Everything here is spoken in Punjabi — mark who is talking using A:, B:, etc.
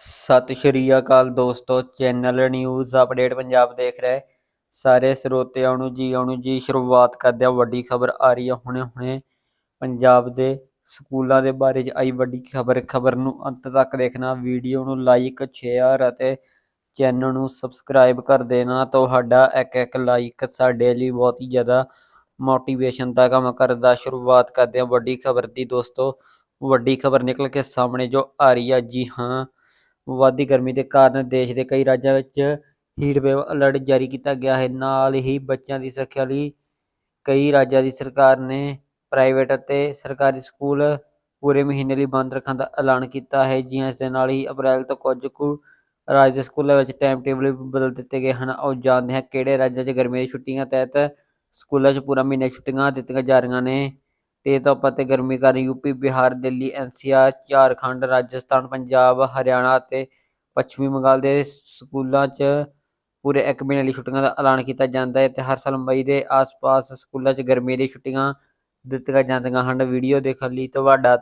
A: ਸਤਿ ਸ਼੍ਰੀ ਅਕਾਲ ਦੋਸਤੋ, ਚੈਨਲ ਨਿਊਜ਼ ਅਪਡੇਟ ਪੰਜਾਬ ਦੇਖ ਰਹੇ। ਸਾਰੇ ਸਰੋਤਿਆਂ ਨੂੰ ਜੀ ਆਉਣ ਜੀ ਸ਼ੁਰੂਆਤ ਕਰਦੇ ਹਾਂ। ਵੱਡੀ ਖਬਰ ਆ ਰਹੀ ਹੈ ਹੁਣੇ ਹੁਣੇ। ਪੰਜਾਬ ਦੇ ਸਕੂਲਾਂ ਦੇ ਬਾਰੇ 'ਚ ਆਈ ਵੱਡੀ ਖਬਰ। ਖਬਰ ਨੂੰ ਅੰਤ ਤੱਕ ਦੇਖਣਾ। ਵੀਡੀਓ ਨੂੰ ਲਾਈਕ ਸ਼ੇਅਰ ਅਤੇ ਚੈਨਲ ਨੂੰ ਸਬਸਕ੍ਰਾਈਬ ਕਰ ਦੇਣਾ। ਤੁਹਾਡਾ ਇੱਕ ਇੱਕ ਲਾਈਕ ਸਾਡੇ ਲਈ ਬਹੁਤ ਹੀ ਜ਼ਿਆਦਾ ਮੋਟੀਵੇਸ਼ਨ ਦਾ ਕੰਮ ਕਰਦਾ। ਸ਼ੁਰੂਆਤ ਕਰਦੇ ਹਾਂ ਵੱਡੀ ਖਬਰ ਦੀ ਦੋਸਤੋ। ਵੱਡੀ ਖਬਰ ਨਿਕਲ ਕੇ ਸਾਹਮਣੇ ਜੋ ਆ ਰਹੀ ਆ ਜੀ ਹਾਂ ਵਾਧੀ ਗਰਮੀ ਦੇ ਕਾਰਨ ਦੇਸ਼ ਦੇ ਕਈ ਰਾਜਾਂ ਵਿੱਚ ਹੀਟ ਵੇਵ ਅਲਰਟ ਜਾਰੀ ਕੀਤਾ ਗਿਆ ਹੈ। ਨਾਲ ਹੀ ਬੱਚਿਆਂ ਦੀ ਸੁਰੱਖਿਆ ਲਈ ਕਈ ਰਾਜਾਂ ਦੀ ਸਰਕਾਰ ਨੇ ਪ੍ਰਾਈਵੇਟ ਅਤੇ ਸਰਕਾਰੀ ਸਕੂਲ ਪੂਰੇ ਮਹੀਨੇ ਲਈ ਬੰਦ ਰੱਖਣ ਦਾ ਐਲਾਨ ਕੀਤਾ ਹੈ। ਜੀ ਇਸ ਦੇ ਨਾਲ ਹੀ ਅਪ੍ਰੈਲ ਤੋਂ ਕੁਝ ਕੁ ਰਾਜ ਦੇ ਸਕੂਲਾਂ ਵਿੱਚ ਟਾਈਮ ਟੇਬਲ ਵੀ ਬਦਲ ਦਿੱਤੇ ਗਏ ਹਨ। ਆਓ ਜਾਣਦੇ ਹਾਂ ਕਿਹੜੇ ਰਾਜਾਂ 'ਚ ਗਰਮੀ ਦੀਆਂ ਛੁੱਟੀਆਂ ਤਹਿਤ ਸਕੂਲਾਂ 'ਚ ਪੂਰਾ ਮਹੀਨਾ ਛੁੱਟੀਆਂ ਦਿੱਤੀਆਂ ਜਾ ਰਹੀਆਂ ਨੇ। ਤੇ ਧੁੱਪ ਅਤੇ ਗਰਮੀ ਕਾਰਨ ਯੂਪੀ ਬਿਹਾਰ, ਦਿੱਲੀ, ਐਨਸੀਆਰ, ਝਾਰਖੰਡ, ਰਾਜਸਥਾਨ, ਪੰਜਾਬ, ਹਰਿਆਣਾ ਅਤੇ ਪੱਛਮੀ ਬੰਗਾਲ ਦੇ ਸਕੂਲਾਂ 'ਚ ਪੂਰੇ ਇੱਕ ਮਹੀਨੇ ਲਈ ਛੁੱਟੀਆਂ ਦਾ ਐਲਾਨ ਕੀਤਾ ਜਾਂਦਾ ਹੈ ਤੇ ਹਰ ਸਾਲ ਮਈ ਦੇ ਆਸ-ਪਾਸ ਸਕੂਲਾਂ 'ਚ ਗਰਮੀ ਦੀ ਛੁੱਟੀਆਂ ਦਿੱਤੀਆਂ ਜਾਂਦੀਆਂ ਹਨ। ਵੀਡੀਓ ਦੇਖਣ ਲਈ ਤੁਹਾਡਾ